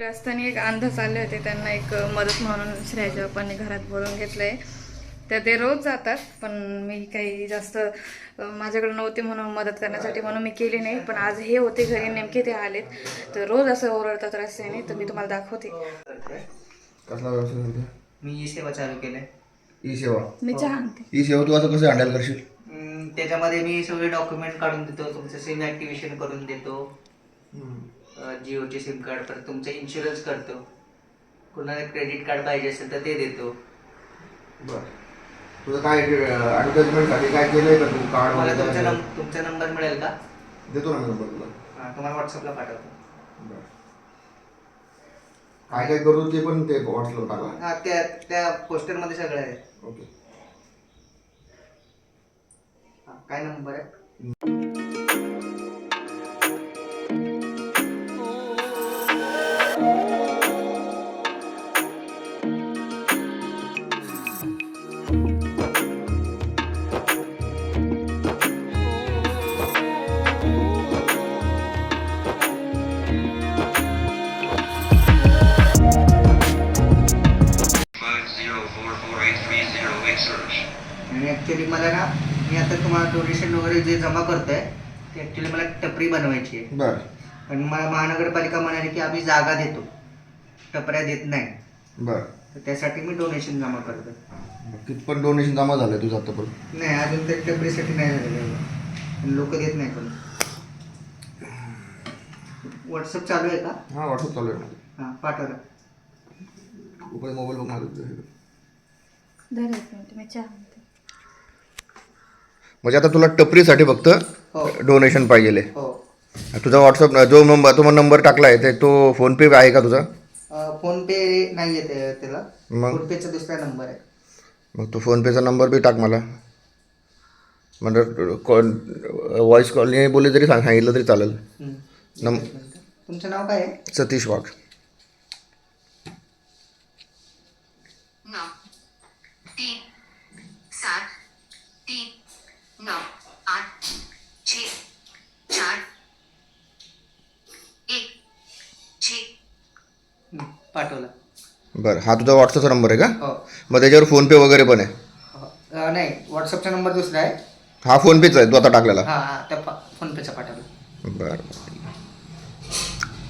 रस्त्याने एक अंध चालले होते. त्यांना एक मदत म्हणून श्रेयाच्या बाप्पांनी घरात बोलवून घेतलंय. तर ते रोज जातात पण मी काही जास्त माझ्याकडे नव्हते म्हणून मदत करण्यासाठी म्हणून मी केली नाही. पण आज हे होते घरी नेमके ते आलेत. तर रोज असं ओरडतात रस्त्याने तर मी तुम्हाला दाखवते. कसला व्यवसाय मी ई सेवा चालू केलंय. ई सेवा? मी चहा आणते. ई सेवा तू आता कसं हँडल करशील? त्याच्यामध्ये मी सगळे डॉक्युमेंट काढून देतो तुमचं सिम ॲक्टिव्हेशन करून देतो. जिओचे सिम कार्ड परत तुमचं इन्शुरन्स करतो. कुणाला क्रेडिट कार्ड पाहिजे असेल तर ते देतो. बरं. तुझं काय ॲडव्हर्टाइजमेंटसाठी काय केलंय का तू कार्ड मला तुमचा वगैरे नंबर तुमचा नंबर मिळेल का? देतो ना नंबर तुला. हां तुम्हाला व्हॉट्सअपला पाठवतो. बरं. काय काय करू ते पण ते व्हॉट्सअपला टाका. हां त्या त्या पोस्टरमध्ये सगळं आहे. ओके. हां, काय नंबर आहे? ॲक्च्युली मला ना मी आता तुम्हाला डोनेशन वगैरे जे जमा करतोय ते ॲक्च्युली मला टपरी बनवायची आहे. बरं. पण मला महानगरपालिका म्हणाली की आम्ही जागा देतो. टपऱ्या देत नाही. बरं. तर त्यासाठी मी डोनेशन जमा करतो कितपत डोनेशन जमा झालं तुझं आतापर्यंत? नाही अजून तरी टपरीसाठी नाही झालेलं लोक देत नाही पण व्हॉट्सअप चालू आहे का? हां व्हॉट्सअप चालू आहे. हां पाठवलं. उपरे मोबाईल बघ माझं तुझं. धर एक मिनिट मी चहा आणते. म्हणजे आता तुला टपरीसाठी फक्त हो. डोनेशन पाहिजे हो. तुझा व्हॉट्सअप जो नंबर तुम्हाला नंबर टाकला आहे ते तो फोनपे आहे का तुझा? फोन पे नाही येते त्याला. मग? फोन पेचा दुसरा नंबर आहे. मग तू फोनपेचा नंबर बी टाक मला. म्हणजे कॉल व्हॉइस कॉलने बोलले तरी सांग सांगितलं तरी चालेल. नम तुमचं नाव काय आहे? सतीश वाघ. नौ आठ छ चार एक छ. पाठवलं. बरं हा तुझा व्हॉट्सअपचा नंबर आहे का? हो. मग त्याच्यावर फोनपे वगैरे पण आहे. हो. अं, नाही व्हॉट्सअपचा नंबर दुसरा आहे. हा फोनपेचा आहे तो आता टाकलेला. हां हां त्या फोन पाठवलं. बरं.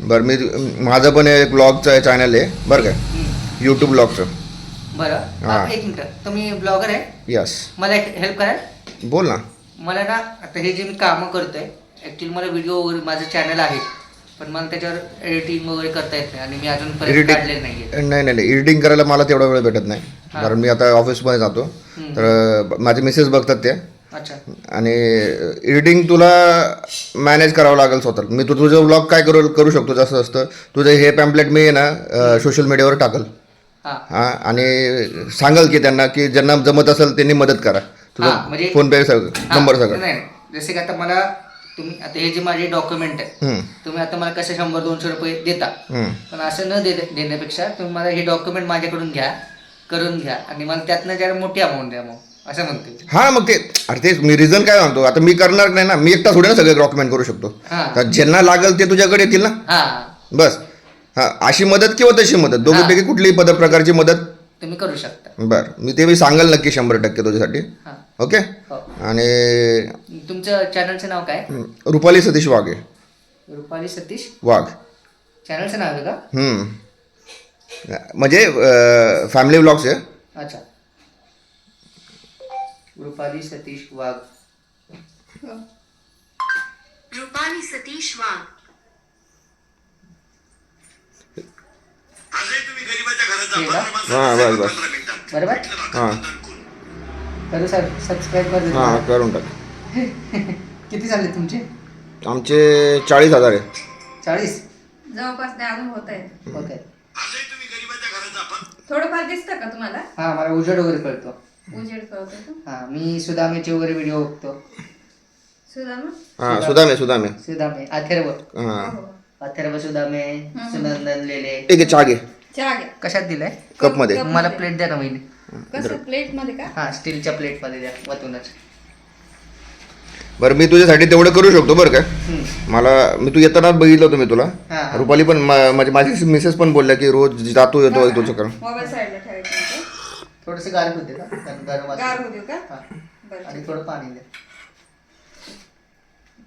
बरं मी माझं पण एक ब्लॉगचं चॅनल आहे बरं काय हम्म. यूट्यूब ब्लॉगचं. बरं हां. अं, एक मिनटं. तुम्ही ब्लॉगर आहे? यस मला एक हेल्प कराल? बोल ना. मला ना आता हे जे मी कामं करतोय ॲक्च्युली मला व्हिडिओ वगैरे माझं चॅनल आहे पण मला त्याच्यावर एडिटिंग वगैरे करता येत नाही आणि मी अजूनपर्यंत Editing- काढलेलं नाही नाही नाही नाही. एडिटिंग करायला मला तेवढा वेळ भेटत नाही. कारण मी आता ऑफिसमध्ये जातो. तर माझे मिसेस बघतात ते. अच्छा. आणि एडिटिंग तुला मॅनेज करावं लागेल स्वतः मी तू तुझं ब्लॉग काय करू करू शकतो जसं असतं. तुझं हे पॅम्पलेट मी आहे ना सोशल मीडियावर टाकल. हां. हां आणि सांगल की त्यांना की ज्यांना जमत असेल त्यांनी मदत करा. हां, म्हणजे- फोनपे सगळं हां, नंबर सगळं. नाही नाही. जसे की आता मला तुम्ही आता हे जे माझे डॉक्युमेंट आहे हम्म, तुम्ही आता मला कसे शंभर दोनशे रुपये देता? हम्म. पण असं न दे देण्यापेक्षा तुम्ही मला हे डॉक्युमेंट माझ्याकडून घ्या करून घ्या आणि मला त्यातनं जरा मोठी अमाऊंट द्या मग असं म्हणते. हां मग ते अरे तेच मी रिझन काय म्हणतो आता मी करणार नाही ना मी एकटा थोडे ना सगळे डॉक्युमेंट करू शकतो. हां. तर ज्यांना लागेल ते तुझ्याकडे येतील ना? हां. बस. हां अशी मदत किंवा तशी मदत? दोघीपैकी कुठलीही पद प्रकारची मदत? तुम्ही करू शकता. बरं. मी ते मी सांगेल नक्की शंभर टक्के तुझ्यासाठी. हां. ओके? हो. आणि तुमचं चॅनलचं नाव काय? रुपाली सतीश वाघे. रुपाली सतीश? वाघ. चॅनलचं नाव आहे का? हम्म. म्हणजे फॅमिली ब्लॉग्स आहे. अच्छा. रुपाली सतीश वाघ. रूपाली सतीश वाघ. का? हां बस बस. बरोबर? हां. करू सर सबस्क्राईब कर करून टाक. किती झाले तुमचे? आमचे चाळीस हजार आहे. चाळीस? जवळपास ते अजून होत आहेत. ओके. थोडंफार दिसतं का तुम्हाला? हां मला उजेड वगैरे कळतो. उजेड हां मी सुदामेचे वगैरे व्हिडिओ बघतो. सुदामा? हां सुदामे सुदामे. हां हो. अथर्व सुदामे सुनंदन लेले एक आहे, चहा घे. चहा कशात दिलाय? कपमध्ये. मला प्लेट द्या ना वहिनी. कसं प्लेटमध्ये का? हां स्टीलच्या प्लेटमध्ये द्या वतूनच. बरं मी तुझ्यासाठी तेवढं करू शकतो बरं. हम्म. मला मी तू येताना बघितलं होतं मी तुला. रुपाली पण मा- माझी माझी मिसेस पण बोलल्या की रोज जातो येतो तुझं कारण थोडस गार होते का का? गार देऊ का? आणि थोडं पाणी द्या.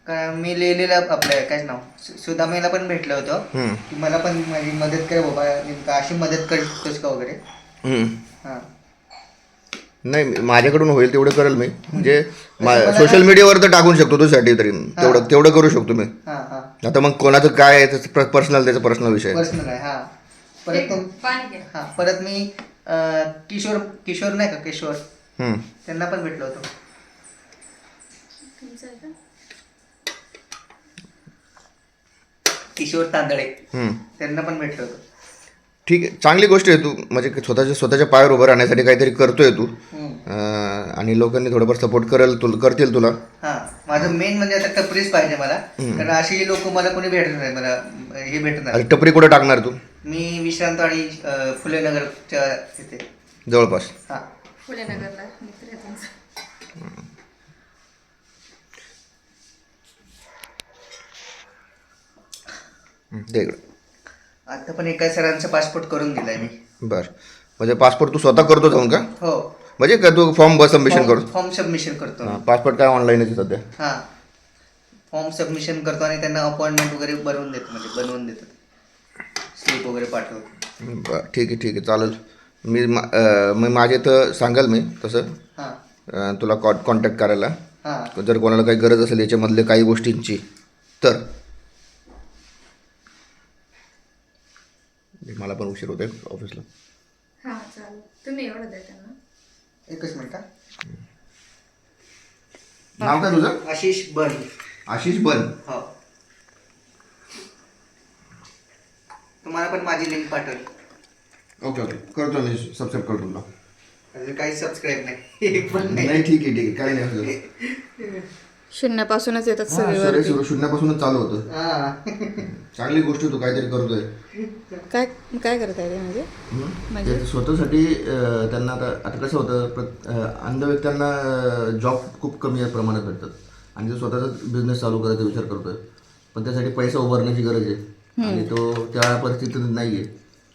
काय मी लिहिलेलं आपलं काय नाव. सुदामेला पण भेटलं होतं. की मला पण माझी मदत कर बाबा नेमकं अशी मदत करतोस का वगैरे. हम्म. हां. नाही माझ्याकडून होईल तेवढं करेल मी. म्हणजे सोशल मीडियावर तर टाकून शकतो तुझ्यासाठी तरी. तेवढं तेवढं करू शकतो मी. हां हां. आता मग कोणाचं काय आहे त्याचं पर्सनल त्याचा पर्सनल विषय आहे. पर्सनल आहे हां. परत हां परत मी किशोर किशोर नाही का किशोर. त्यांना पण भेटलो होतो. किशोर तांदळे. त्यांना पण भेटलो होतो. ठीक आहे. चांगली गोष्ट आहे तू. म्हणजे स्वतःच्या स्वतःच्या पायावर उभं राहण्यासाठी काहीतरी करतोय तू. आणि लोकांनी थोडंफार सपोर्ट करेल तुला करतील तुला. हा. माझं मेन म्हणजे आता टपरीच पाहिजे मला. कारण अशी लोक मला कोणी भेटत नाही. मला हे भेटणार टपरी कुठं टाकणार तू? मी विश्रांतवाडी अं, फुले नगरच्या तिथे. जवळपास. हा. फुले नगरला इकडं. आता पण एका सरांचा पासपोर्ट करून दिलाय मी. बरं. म्हणजे पासपोर्ट तू स्वतः करतो जाऊन का? हो. म्हणजे का तू फॉर्म बस सबमिशन करतो? फॉर्म सबमिशन करतो. पासपोर्ट काय ऑनलाईन आहे सध्या? हा. फॉर्म सबमिशन करतो आणि त्यांना अपॉइंटमेंट वगैरे बनवून देतो म्हणजे बनवून देतात स्लिप वगैरे पाठवतो. बरं ठीक आहे ठीक आहे चालेल. मी मा- मी माझे तर सांगाल मी तसं. हा. तुला कॉ कॉन्टॅक्ट करायला. जर कोणाला काही गरज असेल याच्यामधले काही गोष्टींची तर. मला पण उशीर होते ऑफिसला. हा चालेल. तुम्ही एवढं द्या त्यांना. एकच मिनिट हा. नाव काय तुझं? आशिष बन. आशिष बन. हो. तुम्हाला पण माझी लिंक पाठवली. Okay okay. करतो मी सबस्क्राईब करतो तुला. अजून काही सबस्क्राईब नाही. एक पण नाही. नाही ठीक आहे ठीक आहे. काही नाही असं. शून्यापासूनच येतात सगळे. सुरू शून्यापासूनच चालू होतं. हा. चांगली गोष्ट तू काहीतरी करतोय. काय काय करत आहे ते म्हणजे? म्हणजे? ते स्वतःसाठी अं, त्यांना आता आता कसं होतं अं, अंध व्यक्तींना जॉब खूप कमी प्रमाणात भेटतात. आणि ते स्वतःचा बिझनेस चालू करायचा विचार करतोय पण त्यासाठी पैसा उभारण्याची गरज आहे. आणि तो त्या परिस्थितीत नाही आहे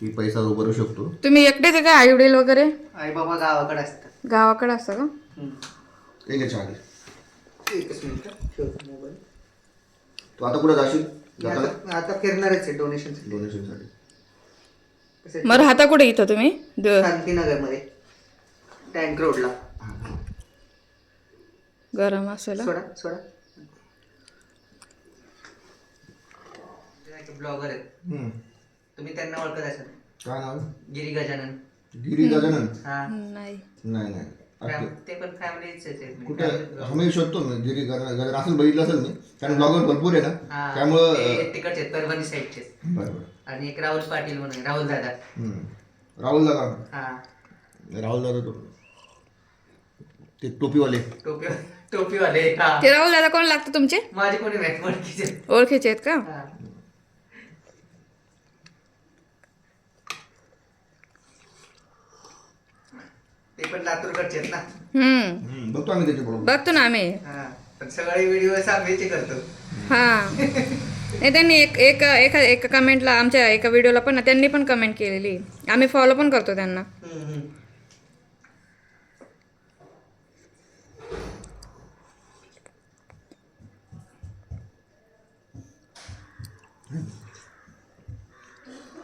की पैसा उभारू शकतो. तुम्ही एकटेच आहे का? आई वडील वगैरे? आई बाबा गावाकडे असतात. गावाकडे असतं का. एक आहे चालेल. एकच मिनिट ठेवतो मोबाईल तू आता कुठं जाशील? मी जाताना? आता आता फिरणारच आहे डोनेशन डोनेशनसाठी मग राहता कुठे इथं तुम्ही? द- शांतीनगरमध्ये. टँक रोडला गरम असेल? सोडा सोडा. ब्लॉगर आहेत. तुम्ही त्यांना ओळखत असाल? काय नाव? गिरी गजानन गिरी गजानन हा. नाही. नाही नाही. ते पण फॅमिलीच कुठे? हा, मी शोधतो असेल बघितलं असेल मी. कारण ब्लॉगर भरपूर आहे ना त्यामुळं तिकडचे परभणी साईडचे बरं बरं आणि एक राहुल पाटील म्हणून राहुल दादा. हम्म. राहुल दादा. हा. राहुल दादा तो. ते टोपीवाले. टोपी टोपीवाले हा. ते राहुल दादा कोण लागतं तुमचे? माझे कोणी नाही ओळखीचे ओळखीचे आहेत का? ते पण लातूरकडचे आहेत ना. हम्म. हम्म, बघतो आम्ही त्याचे बरोबर बघतो ना आम्ही. हा पण सगळे व्हिडिओ सांगायचे करतो. हा. नाही त्यांनी एक एक एका एका कमेंटला आमच्या एका व्हिडिओला पण ना त्यांनी पण कमेंट केलेली. आम्ही फॉलो पण करतो त्यांना. हम्म, हम्म.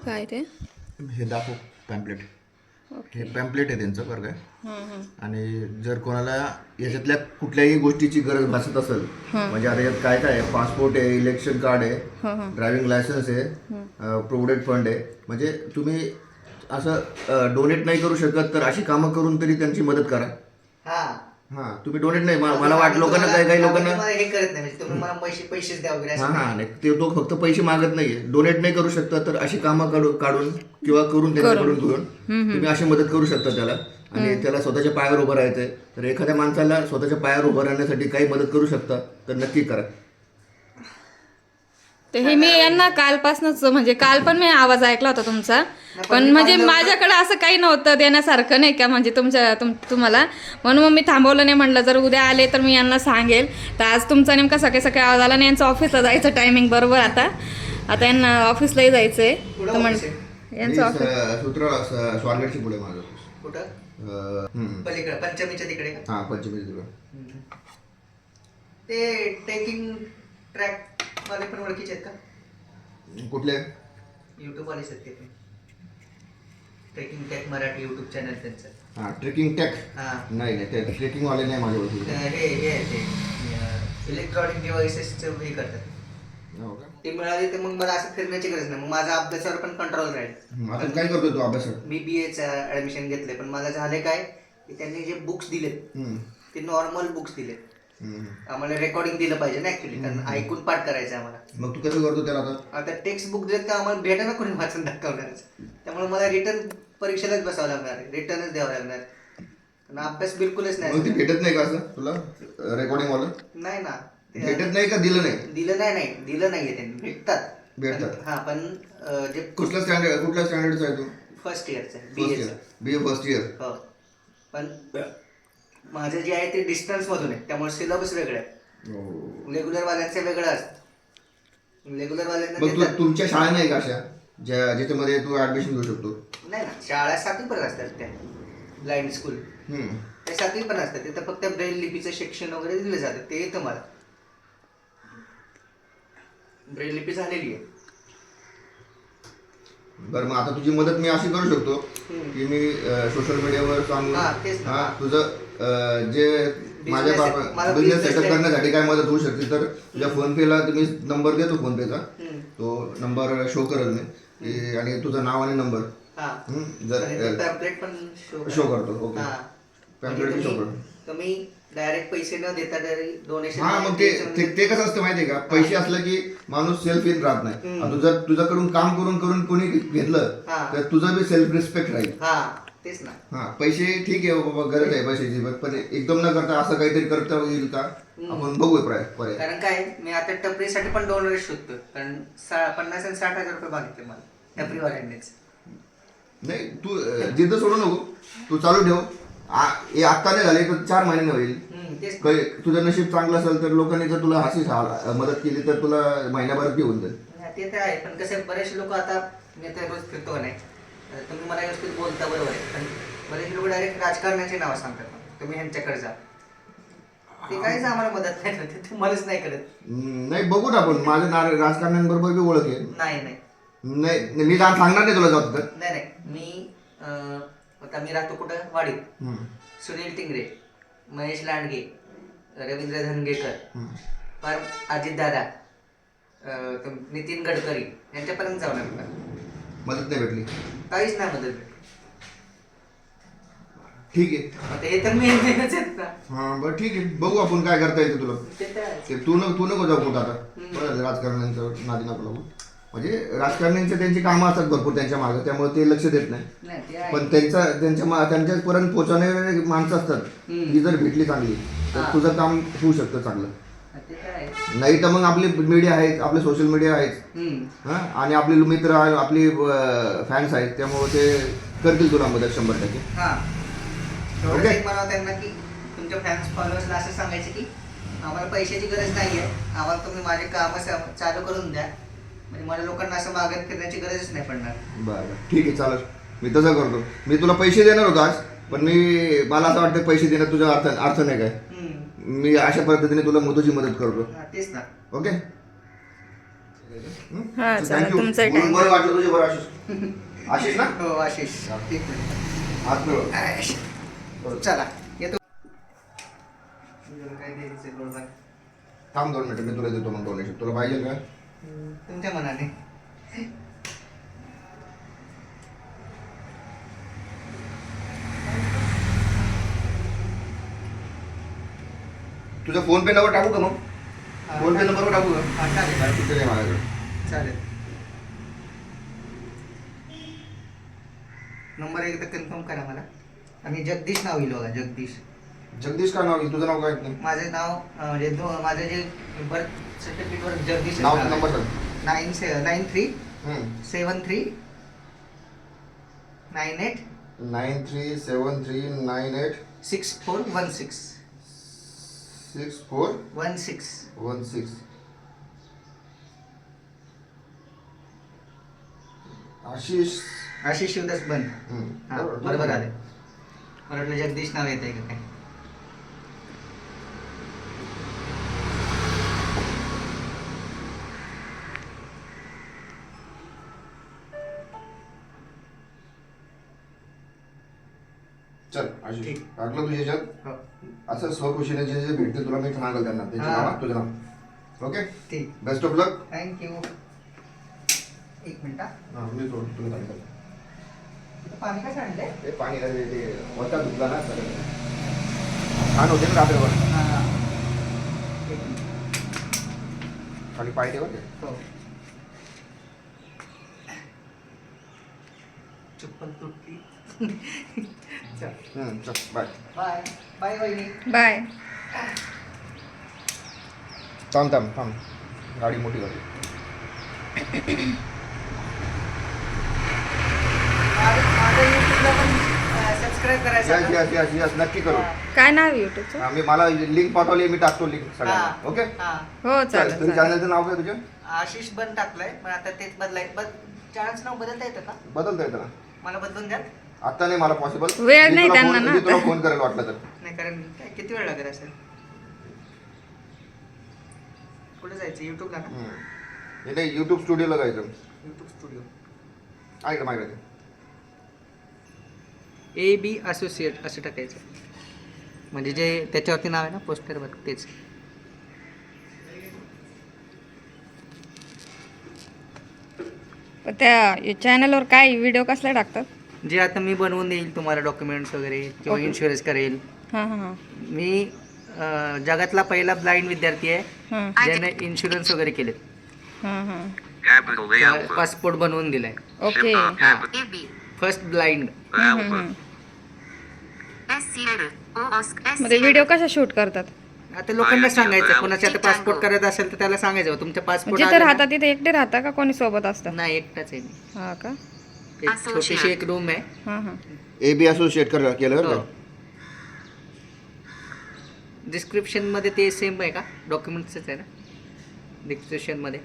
काय ते? हे दाखव पॅम्पलेट हे पॅम्पलेट आहे त्यांचं बरं काय. आणि जर कोणाला याच्यातल्या कुठल्याही गोष्टीची गरज भासत असेल म्हणजे आता यात काय काय आहे? पासपोर्ट आहे इलेक्शन कार्ड आहे ड्रायव्हिंग लायसन्स आहे प्रोव्हिडंट फंड आहे. म्हणजे तुम्ही असं डोनेट नाही करू शकत तर अशी कामं करून तरी त्यांची मदत करा. हा. तुम्ही डोनेट नाही म- मला वाट लोकांना काही काही लोकांना तुम्हाला हे करत नाही म्हणजे तुम्ही मला पैसे पैसेच द्या वगैरे हा असं हा नाही. ते तो फक्त पैसे मागत नाहीये. डोनेट नाही करू शकता तर अशी कामं काढून काढून किंवा करून त्यांच्याकडून करून. तुम्ही अशी मदत करू शकता त्याला. आणि त्याला स्वतःच्या पायावर उभं राहायचंय. तर एखाद्या माणसाला स्वतःच्या पायावर उभं राहण्यासाठी काही मदत करू शकता तर नक्की करा. ते हे मी यांना कालपासूनच म्हणजे काल पण मी आवाज ऐकला होता तुमचा. पण म्हणजे. माझ्याकडे असं काही नव्हतं देण्यासारखं नाही का? म्हणजे तुमच्या तुम तुम्हाला. म्हणून मग मी थांबवलं नाही म्हटलं जर उद्या आले तर मी यांना सांगेल. तर आज तुमचा नेमका सकाळी सकाळी आवाज आला नाही यांचं ऑफिसला जायचं टायमिंग बरोबर आता. आता यांना ऑफिसलाही जायचं आहे कुठं तर म्हण यांचं ऑफिस सूत्र पुढे माझं कुठं? अं, हम्म. पलीकडे पंचमीच्या तिकडे का? हा पंचमी तुला ते टेकिंग ट्रॅक वाले पण ओळखीचे आहेत का? कुठले? युट्यूब वालेच आहेत ते पण. ट्रेकिंग टॅक मराठी युट्यूब चॅनल त्यांचं. हा ट्रेकिंग टॅक हा. नाही नाही ते ट्रेकिंग वाले नाही माझ्या तर ओळखीचे हे हे आहे ते. इलेक्ट्रॉनिक डिव्हाइसेसचं हे करतात. हो का? ते मिळाले तर मग मला असं फिरण्याची गरज नाही. मग माझा अभ्यासावर पण कंट्रोल राहील. आता काय करतोय तू अभ्यास मी बी एचं ऍडमिशन घेतलंय. पण मला झाले काय? की त्यांनी जे बुक्स दिलेत हम्म, ते नॉर्मल बुक्स दिलेत. आम्हाला रेकॉर्डिंग दिलं पाहिजे ना ऍक्च्युली कारण ऐकून पाठ करायचं आम्हाला. मग तू कसं करतो त्याला आता? आता टेक्स्ट बुक देत का आम्हाला भेटा ना कोणी वाचून दाखवणारच त्यामुळे मला रिटर्न परीक्षेलाच बसावं लागणार आहे. रिटर्नच द्यावं लागणार कारण अभ्यास बिलकुलच मग ते नाही भेटत नाही का असं तुला? रेकॉर्डिंग वाला? नाही ना. ते- भेटत नाही का? दिलं नाही? दिलं नाही नाही. दिलं नाहीये त्यांनी. भेटतात. भेटतात. हा पण अं, जे कुठल्या स्टँडर्ड कुठल्या स्टँडर्डचा आहे तू? First इयरचं first B year B A first year हो. पण माझं जे आहे ते डिस्टन्स मधून आहे. त्यामुळे सिलेबस वेगळं आहे. रेग्युलर वाल्यांचं वेगळं असतं. रेग्युलर वाल्यांना मग तू देतात. तुमच्या शाळा नाही का अशा? ज्या ज्याच्यामध्ये तू ऍडमिशन घेऊ शकतो? नाही ना. शाळा सातवी पण असतात त्या. ब्लाइंड स्कूल हम्म. ते सातवी पण असतात. तिथं फक्त ब्रेल लिपीचं शिक्षण वगैरे दिलं जातं. ते येतं मला. ब्रेल लिपी झालेली आहे. बरं मग आता तुझी मदत मी अशी करू शकतो. की मी सोशल मीडियावर सांगून हा, तेच ना. हा, तुझं जे माझ्या मला बिझनेस सेटअप. करण्यासाठी काय मदत होऊ शकते तर तुझ्या फोन पेला तुम्ही नंबर देतो फोन पेचा. तो नंबर शो करेल मी की- आणि तुझं नाव आणि नंबर हा. जर पण show show करतो, म्हणजे show तुम्ही- करतो. तुम्ही डायरेक्ट पैसे न देता डोनेशन हा मग ते ते- कसं असतं माहितीये का? पैसे असलं की माणूस सेल्फ इन राहत नाही. तुझं तुझ्याकडून काम करून करून कोणी घेतलं. तर तुझं बी सेल्फ रिस्पेक्ट राहील. तेच ना. हा पैसे ठीक आहे बाबा गरज आहे पैशाची पण- पण एकदम न करता असं काहीतरी करता येईल का? आपण बघूया पर्याय पर्याय कारण काय मी आता टपरीसाठी पण डोनर शोधतो कारण सा- पन्नास आणि साठ हजार रुपये मागितले मला टपरीवाल्यांनीच. नाही तू अं, जिद्द सोडू नको. तू चालू ठेव. आ- हे आत्ता नाही झाले तर चार महिने होईल. हम्म, तेच काही तुझं नशीब चांगलं असेल तर लोकांनी जर तुला हसी मदत केली तर तुला महिन्याभरात घेऊन जाईल. हा, ते तर आहे पण कसं बरेचसे लोक आता मी आता रोज फिरतो नाही? आता तुम्ही मला व्यवस्थित बोलता बरोबर आहे. पण बरेचसे लोक डायरेक्ट राजकारणाची नावं सांगतात. तुम्ही ह्यांच्याकडे जा. ते काहीच आम्हाला मदत नाही करत. ते तुम्हालाच नाही करत. नाही बघू ना आपण. माझ्या ना- राजकारण्यांबरोबर बी ओळख आहे. नाही नाही. नाही नाही, मी जा- सांगणार नाही तुला जात तर नाही नाही. मी अं, आता मी राहतो कुठं? वाडीत. हम्म, सुनील टिंगरे महेश लांडगे रवींद्र धनगेकर हम्म. पर अजितदादा अं, तो नितीन गडकरी यांच्यापर्यंत जाऊन आम्ही मदत नाही भेटली. काहीच नाही मदत भेटली. ठीक आहे. आता हे तर मेन मेनच आहेत ना. हा बरं ठीक आहे. बघू आपण काय करता येतं तुला. ते तर. ते तू न तू नको जाऊ कुठं आता. बरं झालं, राजकारण्यांचं नादी नको लागू. म्हणजे राजकारण्यांचे त्यांची कामं असतात भरपूर त्यांच्या मागे त्यामुळे ते लक्ष देत नाही. नाही ते आहे. पण त्यांचा त्यांच्या मा- त्यांच्यापर्यंत पोहोचवणारे माणसं असतात. हम्म. ती जर भेटली चांगली तर हा. तुझं काम होऊ शकतं चांगलं. हा, नाही तर मग आपली मीडिया आहेत आपले सोशल मीडिया आहेत. हा? आणि आपले मित्र आपली फॅन्स आहेत त्यामुळे ते करतील तुला मदत शंभर टक्के. हा. म्हणावं त्यांना की तुमच्या फॅन्स फॉलोअर्सला असं सांगायचं की आम्हाला पैशाची गरज नाही आहे आम्हाला तुम्ही माझे कामं चालू करून द्या. म्हणजे मला लोकांना असं मागत फिरण्याची गरजच नाही पडणार. बरं ठीक आहे चालेल. मी तसं करतो. मी तुला पैसे देणार होतो आज पण मी मला असं वाटतं पैसे देण्यात तुझा अर्थ अर्थ नाही काय. मी अशा पद्धतीने तुला मधूची मदत करतो. हा, तेच ना. ओके? हा, चालेल. तुमचाही म्हणून time. बरं वाटलं तुझे बरं आशिष. आशिष ना? हो आशिष. एक मिनिट हात मिळव. आश. चला येतो. काय द्यायचं बरोबर थांब दोन मिनिटं मी तुला देतो मग डोनेशन तुला पाहिजे का? तुमच्या मनाने. तुझा फोन पे नंबर टाकू का मग? फोन पे नंबरवर टाकू का? चालेल माझ्याकडे. चालेल. नंबर एकदा कन्फर्म करा मला. आणि जगदीश नाव येईल बघा जगदीश. जगदीश का नाव आहे? तुझं नाव काय आहे? माझं नाव अं, म्हणजे दो- माझं जे बर्थ सर्टिफिकेटवर जगदीश नाव आहे. नंबर सांग. नाईन से nine three seven three nine eight nine three seven three nine eight. Six four one six. Six four one six one six Ashish. Ashish Shivdas Ban. हम्म. हा बरोबर. आले. मला वाटलं जगदीश नाव येते का काय? आशिष ठीक. टाकलं तुझ्या ह्याच्यात हो. असं स्वखुशीने जे जे भेटते तुला मी सांगेल त्यांना. त्यांचे हा. नाव तुझं नाव ओके? ठीक. Best of luck thank you एक मिनिट हा. मी सोड तुला सांगेल इथं पाणी कसं आणलंय? ते पाणी अरे ते वरचा धुतला ना सगळं. छान होते ना रात्रभर. हा. एक मिनिट. खाली पाय ठेवा ते. हो. चप्पल तुटली. बाय. बाय. बाय थांब थांब थांब. गाडी मोठी गाडी नक्की करू. काय नाव हा, मी मला लिंक पाठवली मी टाकतो लिंक सगळ्यांना. ओके हा. हो चल चालेल तुझ्या चालेल. चॅनलचं नाव काय तुझं? आशिष बन टाकलंय पण आता तेच बदलाय. बद चॅनलचं नाव बदलता येतं का? बदलता येतं ना. मला बदलून द्या आता नाही मला पॉसिबल वेळ नाही त्यांना ना. तुला. फोन करेल वाटलं तर. नाही कारण काय किती वेळ लागेल असेल? कुठे जायचं? युट्यूबला ना? हम्म. हे नाही युट्यूब स्टुडिओला जायचं. युट्यूब स्टुडिओ ऐकलं माहिती ए बी असोसिएट असं टाकायचं. म्हणजे जे त्याच्यावरती नाव आहे ना पोस्टरवर तेच. पण त्या चॅनलवर काय व्हिडिओ कसला टाकतात? जे आता मी बनवून देईल तुम्हाला डॉक्युमेंट्स वगैरे किंवा Okay. इन्शुरन्स करेल. हां हां हां. मी अं, जगातला पहिला ब्लाइंड विद्यार्थी आहे हां. ज्याने इन्शुरन्स वगैरे केले हां हां. Capital A Alpha. पासपोर्ट बनवून दिलाय. ओके Shipper हा. capital first blind Alpha. Video कशा शूट करतात? आता लोकांना सांगायचं कोणाच्या आता. पासपोर्ट करायचं असेल तर त्याला सांगायचं तुमचा पासपोर्ट जिथे राहतात तिथे एकटे राहता का कोणी सोबत असतात नाही एकटाच आहे मी. हा का? एक छोटीशी एक रूम आहे. हां हां ए बी असोसिएट कर केलं बरं हो. का डिस्क्रिप्शनमध्ये ते सेम आहे का? डॉक्युमेंट्सच आहे ना? डिस्क्रिप्शनमध्ये.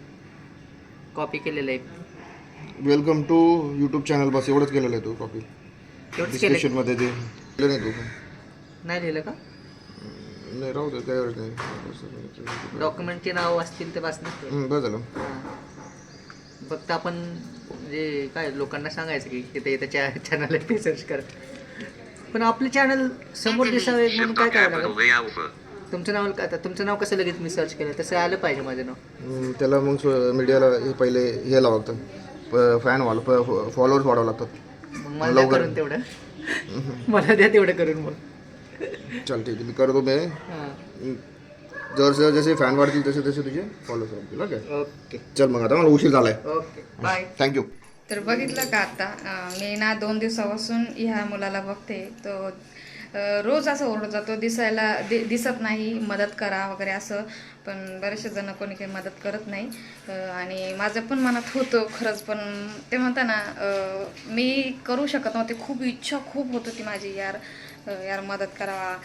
कॉपी केलेलं आहे. वेलकम टू युट्यूब चॅनल बस एवढंच केलेलं आहे तू कॉपी तेवढंच केलं डिस्क्रिप्शनमध्ये ते केलं नाही तू नाही लिहिलं का? नाही राहू दे काय नाही. डॉक्युमेंटचे नाव असतील ते वाचणार हम्म, बरं झालं. फक्त आपण म्हणजे काय लोकांना सांगायचं की इथे त्याच्या चॅनल आहे ते सर्च कर. पण आपले चॅनल समोर दिसावे म्हणून काय करावं capital लागेल. तुमचं नाव आता तुमचं नाव कसं लगेच मी सर्च केलं? तसं आलं पाहिजे माझं नाव. हम्म, त्याला मग मीडियाला हे पहिले हे लावावं लागतं. फॅन वाढ फॉलोअर्स वाढावं लागतात मग मला द्या. करून तेवढं. मला द्या तेवढं करून मग. चल ठीक आहे मी करतो मी. हां. जर जसे फॅन वाढतील तसे तसे तुझे फॉलोअर्स वाढतील. ओके ओके चल मग आता मला उशीर झालाय. ओके बाय थँक्यू तर बघितलं का आता मी ना दोन दिवसापासून ह्या मुलाला बघते. तो रोज असं ओरडत जातो दिसायला दि दिसत नाही मदत करा वगैरे असं. पण बरेचसे जण कोणी काही मदत करत नाही. आणि माझं पण मनात होतं खरंच पण ते म्हणता ना मी करू शकत नव्हते. खूप इच्छा खूप होत होती माझी यार यार मदत करावा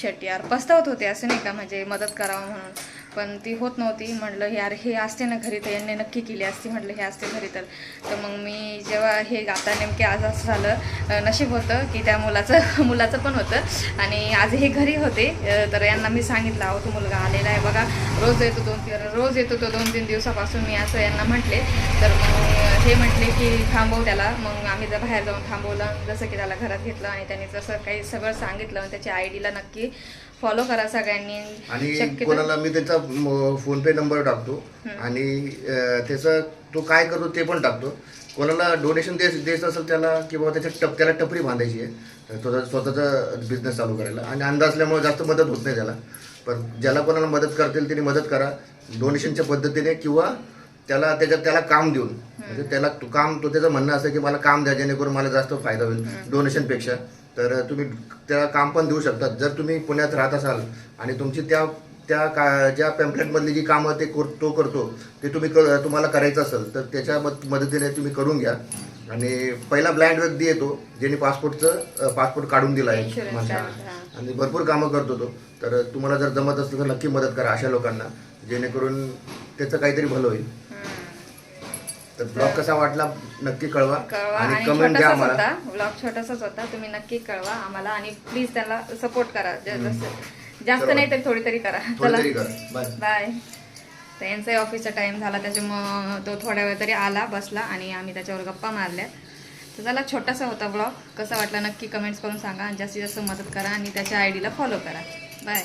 शेट यार पस्तावत होते असं नाही का म्हणजे मदत करावं म्हणून. पण ती होत नव्हती. म्हटलं यार हे असते ना घरी तर यांनी नक्की केली असती. म्हटलं हे असते घरी तर. तर मग मी जेव्हा हे गाता नेमके आज असं झालं नशीब होतं की त्या मुलाचं मुलाचं पण होतं. आणि आज हे घरी होते तर यांना मी सांगितलं अहो तो मुलगा आलेला आहे बघा. रोज येतो दोन तीन रोज येतो तो दोन तीन दिवसापासून. मी असं यांना म्हटले. तर मग हे म्हटले की थांबव त्याला. मग आम्ही जर बाहेर जाऊन थांबवलं जसं की त्याला घरात घेतलं आणि त्यांनी जसं काही सगळं सांगितलं त्याच्या आय डीला नक्की फॉलो करा सगळ्यांनी. आणि शक्यतो कोणाला मी त्याचा फोन पे नंबर टाकतो. आणि अं, त्याचं तो काय करतो ते पण टाकतो. कोणाला डोनेशन द्यायचं द्यायचं असेल त्याला किंवा त्याच्या टप त्याला टपरी बांधायची आहे स्वतः स्वतःचा बिझनेस चालू करायला आणि अंदाज असल्यामुळे जास्त मदत होत नाही त्याला. पण ज्याला कोणाला मदत करतील त्यांनी मदत करा. डोनेशनच्या पद्धतीने किंवा त्याला त्याच्यात त्याला काम देऊन. म्हणजे त्याला तो काम तो त्याचं म्हणणं असं की मला काम द्या जेणेकरून मला जास्त फायदा होईल डोनेशनपेक्षा तर तुम्ही त्याला काम पण देऊ शकतात. जर तुम्ही पुण्यात राहत असाल आणि तुमची त्या त्या का ज्या पॅम्पलेटमधली जी कामं ते कर तो करतो ते तुम्ही क तुम्हाला करायचं असेल तर त्याच्या मद मदतीने तुम्ही करून घ्या. आणि पहिला ब्लाइंड व्यक्ती येतो ज्याने पासपोर्टचं पासपोर्ट काढून दिला आहे. आणि भरपूर कामं करतो तो. तर तुम्हाला जर जमत असलं तर नक्की मदत करा अशा लोकांना जेणेकरून त्याचं काहीतरी भलं होईल. तर ब्लॉग कसा वाटला नक्की कळवा कळवा. आणि आणि कमेंट द्या छोटासाच आम्हाला. होता. ब्लॉग छोटासाच होता. तुम्ही नक्की कळवा आम्हाला आणि प्लीज त्याला सपोर्ट करा. ज- जसं जास्त नाही तरी थोडी तरी करा. थोडी तरी चला. करा. बाय बाय तर यांचाही ऑफिसचा टाइम झाला. त्याच्यामुळं तो थोड्या वेळ तरी आला बसला आणि आम्ही त्याच्यावर गप्पा मारल्या. तर चला छोटासा होता ब्लॉग कसा वाटला नक्की कमेंट्स करून सांगा. आणि जास्तीत जास्त मदत करा आणि त्याच्या आय डीला फॉलो करा. बाय